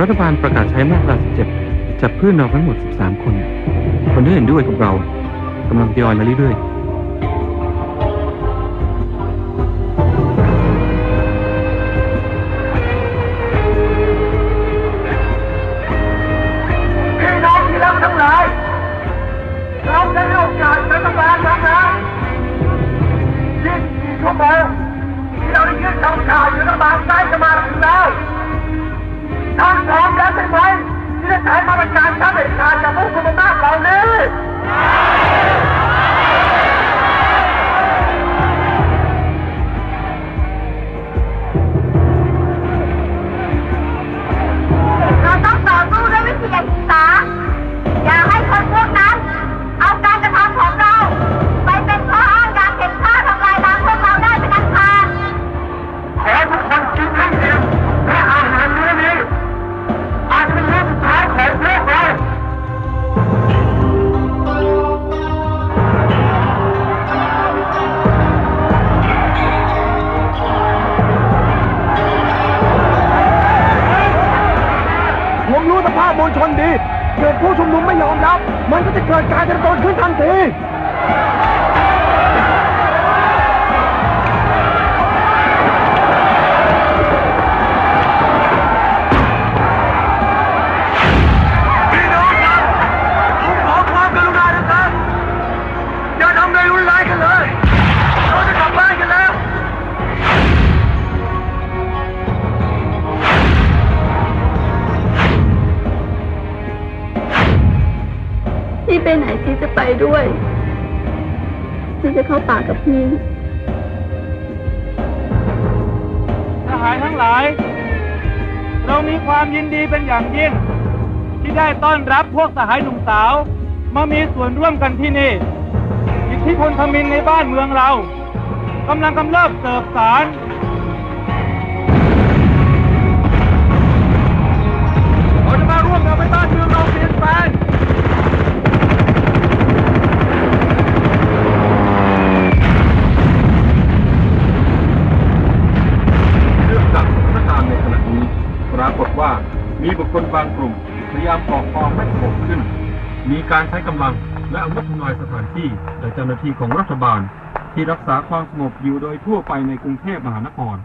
รัฐบาลประกาศใช้มาตรา 17 จับเพื่อนเราทั้งหมด 13 คน คนที่เห็นด้วยกับเรากำลังทยอยมาเรื่อยๆพี่น้องที่รักทั้งหลายเราได้โอกาสรัฐบาลแล้วนะ24ชั่วโมงที่เราได้ยื่นคำขาดรัฐบาลใต้จะมาถึงแล้ว Oh, my God. ผู้ชุมนุมไม่ยอมรับ มันก็จะเกิดการจราจรขึ้นทันที พี่จะไปด้วย พี่จะเข้าป่ากับพี่ทหารทั้งหลาย เรามีความยินดีเป็นอย่างยิ่ง ที่ได้ต้อนรับพวกสหายหนุ่มสาว มามีส่วนร่วมกันที่นี่อิทธิพลทมินในบ้านเมืองเรากำลังกำเริบเสิร์ฟสาร มีบุคคลบางกลุ่มพยายามก่อความไม่สงบขึ้น มีการใช้กำลังและอาวุธทำลายสถานที่และเจ้าหน้าที่ของรัฐบาล ที่รักษาความสงบอยู่โดยทั่วไปในกรุงเทพมหานคร